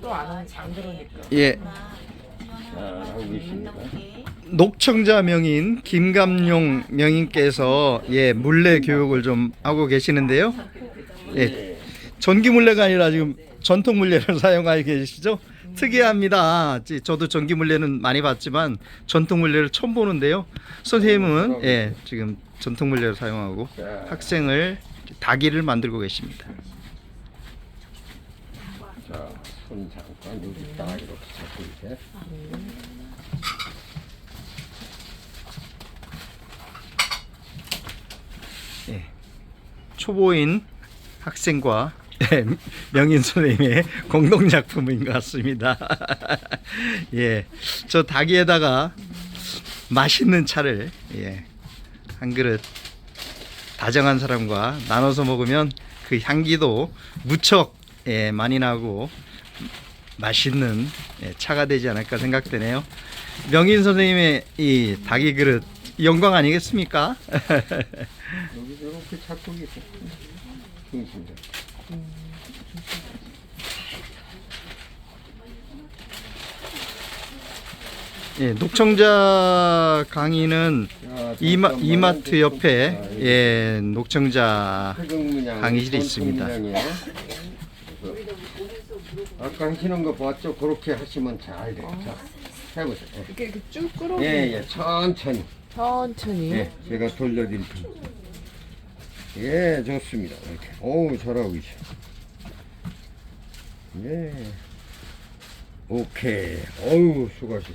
또안 안 들으니까. 예, 자, 하고 계십니다. 녹청자 명인 김감용 명인께서 예 물레 교육을 좀 하고 계시는데요. 예, 전기 물레가 아니라 지금 전통 물레를 사용하고 계시죠? 특이합니다. 지- 저도 전기 물레는 많이 봤지만 전통 물레를 처음 보는데요. 선생님은 예 지금 전통 물레를 사용하고 자, 학생을 다기를 만들고 계십니다. 자, 손 잠깐 여기 딱 이렇게 잡고 이제. 예, 초보인 학생과 예, 명인 선생님의 공동 작품인 것 같습니다. 예, 저 닭에다가 맛있는 차를 예, 한 그릇 다정한 사람과 나눠서 먹으면 그 향기도 무척 예, 많이 나고 맛있는 예, 차가 되지 않을까 생각되네요. 명인 선생님의 이 닭이 그릇 영광 아니겠습니까? 여기 이렇게 잡고 계세요. 중심자. 예, 녹청자 강의는 자, 이마, 잠깐만 이마트 옆에 자, 예, 녹청자 강의실이 있습니다. 아까 하시는 거 봤죠? 그렇게 하시면 잘 돼요. 자, 해보세요. 예. 이렇게, 이렇게 쭉 끌어. 예, 예, 천천히. 천천히. 예, 제가 돌려드릴게요. 예, 좋습니다. 이렇게. 어우, 잘하고 계셔. 예. 오케이. 어우, 수고하셨어.